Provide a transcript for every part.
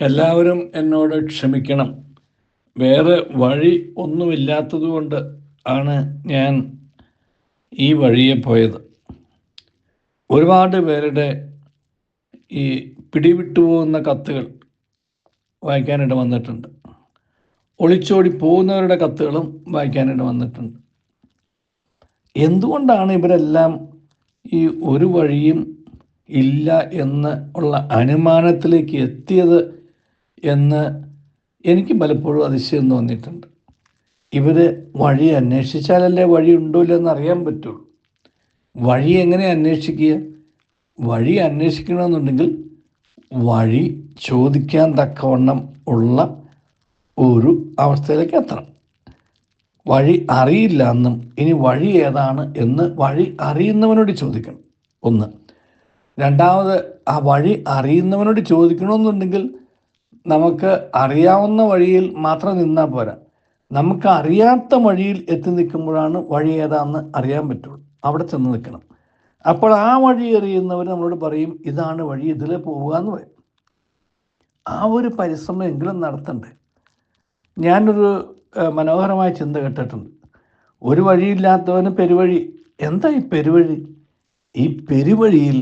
എല്ലാവരും എന്നോട് ക്ഷമിക്കണം. വേറെ വഴി ഒന്നുമില്ലാത്തതുകൊണ്ട് ആണ് ഞാൻ ഈ വഴിയെ പോയത്. ഒരുപാട് പേരുടെ ഈ പിടിവിട്ടു പോകുന്ന കത്തുകൾ വായിക്കാനായിട്ട് വന്നിട്ടുണ്ട്. ഒളിച്ചോടി പോകുന്നവരുടെ കത്തുകളും വായിക്കാനായിട്ട് വന്നിട്ടുണ്ട്. എന്തുകൊണ്ടാണ് ഇവരെല്ലാം ഈ ഒരു വഴിയും ഇല്ല എന്ന് ഉള്ള അനുമാനത്തിലേക്ക് എത്തിയത് എന്ന് എനിക്ക് പലപ്പോഴും അതിശയം തോന്നിയിട്ടുണ്ട്. ഇവർ വഴി അന്വേഷിച്ചാലല്ലേ വഴി ഉണ്ടോ ഇല്ലെന്ന് അറിയാൻ പറ്റുള്ളൂ. വഴി എങ്ങനെ അന്വേഷിക്കുക? വഴി അന്വേഷിക്കണമെന്നുണ്ടെങ്കിൽ വഴി ചോദിക്കാൻ തക്കവണ്ണം ഉള്ള ഒരു അവസ്ഥയിലേക്ക് എത്തണം. വഴി അറിയില്ല എന്നും ഇനി വഴി ഏതാണ് എന്ന് വഴി അറിയുന്നവനോട് ചോദിക്കണം. ഒന്ന്. രണ്ടാമത് ആ വഴി അറിയുന്നവനോട് ചോദിക്കണമെന്നുണ്ടെങ്കിൽ നമുക്ക് അറിയാവുന്ന വഴിയിൽ മാത്രം നിന്നാൽ പോരാ. നമുക്ക് അറിയാത്ത വഴിയിൽ എത്തി നിൽക്കുമ്പോഴാണ് വഴി ഏതാണെന്ന് അറിയാൻ പറ്റുള്ളൂ. അവിടെ ചെന്ന് നിൽക്കണം. അപ്പോൾ ആ വഴി എറിയുന്നവർ നമ്മളോട് പറയും ഇതാണ് വഴി ഇതിൽ പോവുക എന്ന് പറയും. ആ ഒരു പരിശ്രമം എങ്കിലും നടത്തണ്ടേ. ഞാനൊരു മനോഹരമായ ചിന്ത കേട്ടിട്ടുണ്ട്. ഒരു വഴിയില്ലാത്തവന് പെരുവഴി. എന്താ ഈ പെരുവഴി? ഈ പെരുവഴിയിൽ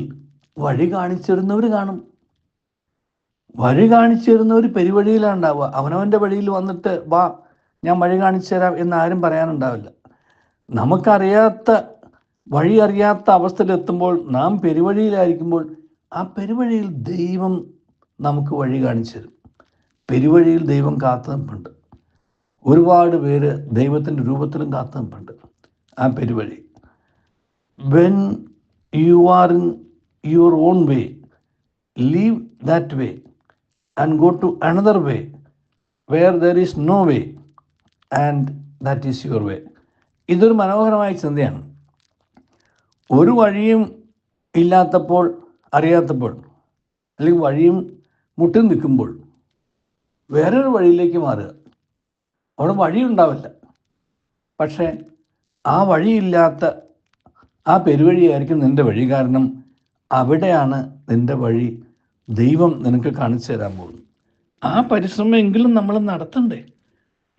വഴി കാണിച്ചിരുന്നവർ കാണും. വഴി കാണിച്ചു ഒരു പെരുവഴിയിലാണ് ഉണ്ടാവുക. അവനവന്റെ വഴിയിൽ വന്നിട്ട് വാ ഞാൻ വഴി കാണിച്ചു തരാം എന്ന് ആരും പറയാനുണ്ടാവില്ല. നമുക്കറിയാത്ത വഴി അറിയാത്ത അവസ്ഥയിലെത്തുമ്പോൾ നാം പെരുവഴിയിലായിരിക്കുമ്പോൾ ആ പെരുവഴിയിൽ ദൈവം നമുക്ക് വഴി കാണിച്ചു തരും. പെരുവഴിയിൽ ദൈവം കാത്തു നിൽപ്പുണ്ട്. ഒരുപാട് പേര് ദൈവത്തിന്റെ രൂപത്തിലും കാത്തു നിൽപ്പുണ്ട് ആ പെരുവഴി. When you are in your own way leave that way and go to another way where there is no way and that is your way. ഇതൊരു മനോഹരമായ ചിന്തയാണ്. ഒരു വഴിയും ഇല്ലാത്തപ്പോൾ അറിയാത്തപ്പോൾ അല്ലെങ്കിൽ വഴിയും മുട്ടി നിൽക്കുമ്പോൾ വേറൊരു വഴിയിലേക്ക് മാറുക. അവിടെ വഴിയുണ്ടാവില്ല പക്ഷേ ആ വഴിയില്ലാത്ത ആ പെരുവഴിയായിരിക്കും നിന്റെ വഴി. കാരണം അവിടെയാണ് നിന്റെ വഴി ദൈവം നിനക്ക് കാണിച്ചു തരാൻ പോകുന്നു. ആ പരിശ്രമം എങ്കിലും നമ്മൾ നടത്തണ്ടേ.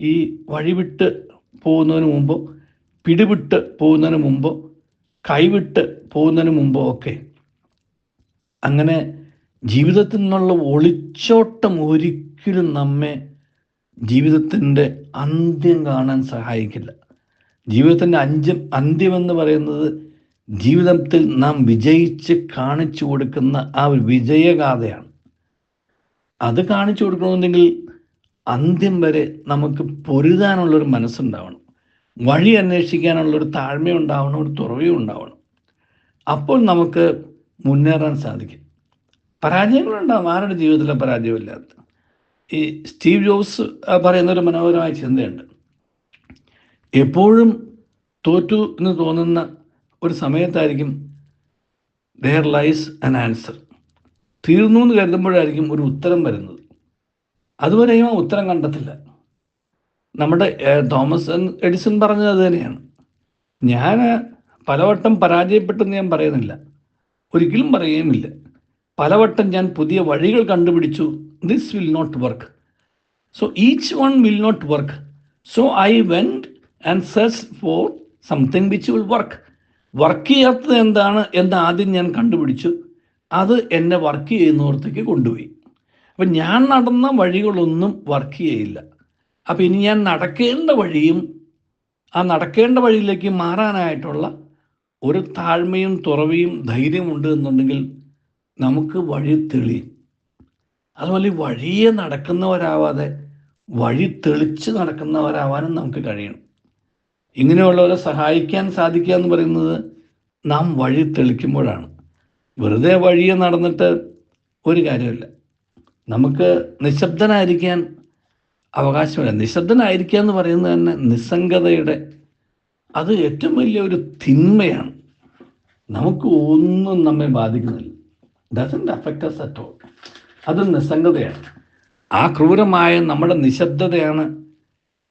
ഈ വഴിവിട്ട് പോകുന്നതിന് മുമ്പോ പിടിവിട്ട് പോകുന്നതിന് മുമ്പോ കൈവിട്ട് പോകുന്നതിന് മുമ്പോ ഒക്കെ അങ്ങനെ ജീവിതത്തിൽ നിന്നുള്ള ഒളിച്ചോട്ടം ഒരിക്കലും നമ്മെ ജീവിതത്തിന്റെ അന്ത്യം കാണാൻ സഹായിക്കില്ല. ജീവിതത്തിന്റെ അഞ്ചം അന്ത്യമെന്ന് പറയുന്നത് ജീവിതത്തിൽ നാം വിജയിച്ച് കാണിച്ചു കൊടുക്കുന്ന ആ ഒരു വിജയഗാഥയാണ്. അത് കാണിച്ചു കൊടുക്കണമെന്നുണ്ടെങ്കിൽ അന്ത്യം വരെ നമുക്ക് പൊരുതാനുള്ളൊരു മനസ്സുണ്ടാവണം. വഴി അന്വേഷിക്കാനുള്ളൊരു താഴ്മയുണ്ടാവണം ഒരു തുറവയും ഉണ്ടാവണം. അപ്പോൾ നമുക്ക് മുന്നേറാൻ സാധിക്കും. പരാജയങ്ങളുണ്ടാവും. ആരുടെ ജീവിതത്തിലെ പരാജയമില്ലാത്ത. ഈ സ്റ്റീവ് ജോബ്സ് പറയുന്ന ഒരു മനോഹരമായ ചിന്തയുണ്ട്. എപ്പോഴും തോറ്റു എന്ന് തോന്നുന്ന ഒരു സമയത്തായിരിക്കും ദെയർ ലൈസ് ആൻ ആൻസർ തീർന്നു എന്ന് കരുതുമ്പോഴായിരിക്കും ഒരു ഉത്തരം വരുന്നത്. അതുവരെയും ആ ഉത്തരം കണ്ടെത്തില്ല. നമ്മുടെ തോമസ് എഡിസൺ പറഞ്ഞത് അത് തന്നെയാണ്. ഞാൻ പലവട്ടം പരാജയപ്പെട്ടെന്ന് ഞാൻ പറയുന്നില്ല. ഒരിക്കലും പറയുകയുമില്ല. പലവട്ടം ഞാൻ പുതിയ വഴികൾ കണ്ടുപിടിച്ചു. This will not work so each one will not work so I went and search for something which will work work ചെയ്യാത്തത് എന്താണ് എന്ന് ആദ്യം ഞാൻ കണ്ടുപിടിച്ചു. അത് എന്നെ വർക്ക് ചെയ്യുന്നിടത്തേക്ക് കൊണ്ടുപോയി. അപ്പം ഞാൻ നടന്ന വഴികളൊന്നും വർക്ക് ചെയ്യില്ല അപ്പം ഇനി ഞാൻ നടക്കേണ്ട വഴിയും ആ നടക്കേണ്ട വഴിയിലേക്ക് മാറാനായിട്ടുള്ള ഒരു താഴ്മയും തുറവിയും ധൈര്യമുണ്ട് എന്നുണ്ടെങ്കിൽ നമുക്ക് വഴി തെളിയും. അതുപോലെ വഴിയെ നടക്കുന്നവരാവാതെ വഴി തെളിച്ച് നടക്കുന്നവരാവാനും നമുക്ക് കഴിയണം. ഇങ്ങനെയുള്ളവരെ സഹായിക്കാൻ സാധിക്കുക എന്ന് പറയുന്നത് നാം വഴി തെളിക്കുമ്പോഴാണ്. വെറുതെ വഴിയെ നടന്നിട്ട് ഒരു കാര്യമില്ല. നമുക്ക് നിശബ്ദനായിരിക്കാൻ അവകാശമില്ല. നിശബ്ദനായിരിക്കുക എന്ന് പറയുന്നത് തന്നെ നിസ്സംഗതയുടെ അത് ഏറ്റവും വലിയ ഒരു തിന്മയാണ്. നമുക്ക് ഒന്നും നമ്മെ ബാധിക്കുന്നില്ല. Doesn't affect us at all അത് നിസ്സംഗതയാണ്. ആ ക്രൂരമായ നമ്മുടെ നിശബ്ദതയാണ്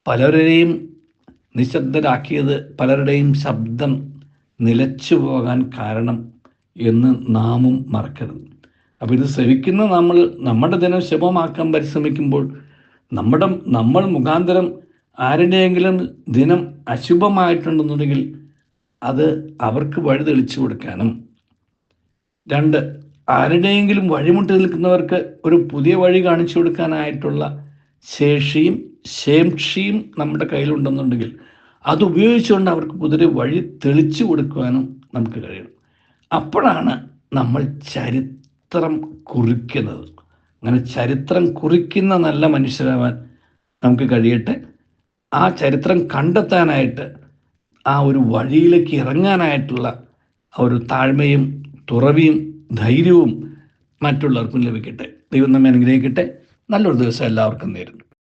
പലരുടെയും നിശബ്ദരാക്കിയത് പലരുടെയും ശബ്ദം നിലച്ചു പോകാൻ കാരണം എന്ന് നാമും മറക്കരുത്. അപ്പോൾ ഇത് ശ്രവിക്കുന്ന നമ്മൾ നമ്മുടെ ദിനം ശുഭമാക്കാൻ പരിശ്രമിക്കുമ്പോൾ നമ്മുടെ നമ്മൾ മുഖാന്തരം ആരുടെയെങ്കിലും ദിനം അശുഭമായിട്ടുണ്ടെന്നുണ്ടെങ്കിൽ അത് അവർക്ക് വഴി തെളിച്ചു കൊടുക്കാനും. രണ്ട് ആരുടെയെങ്കിലും വഴിമുട്ടി നിൽക്കുന്നവർക്ക് ഒരു പുതിയ വഴി കാണിച്ചു കൊടുക്കാനായിട്ടുള്ള ശേഷിയും ശേംഷിയും നമ്മുടെ കയ്യിലുണ്ടെന്നുണ്ടെങ്കിൽ അത് ഉപയോഗിച്ചുകൊണ്ട് അവർക്ക് പുതിയ വഴി തെളിച്ചു കൊടുക്കുവാനും നമുക്ക് കഴിയണം അപ്പോഴാണ് നമ്മൾ ചരിത്രം കുറിക്കുന്നത്. അങ്ങനെ ചരിത്രം കുറിക്കുന്ന നല്ല മനുഷ്യരാവാൻ നമുക്ക് കഴിയട്ടെ. ആ ചരിത്രം കണ്ടെത്താനായിട്ട് ആ ഒരു വഴിയിലേക്ക് ഇറങ്ങാനായിട്ടുള്ള ഒരു താഴ്മയും തുറവിയും ധൈര്യവും മറ്റുള്ളവർക്കും ലഭിക്കട്ടെ. ദൈവം നമ്മെ അനുഗ്രഹിക്കട്ടെ. നല്ലൊരു ദിവസം എല്ലാവർക്കും നേരുന്നു.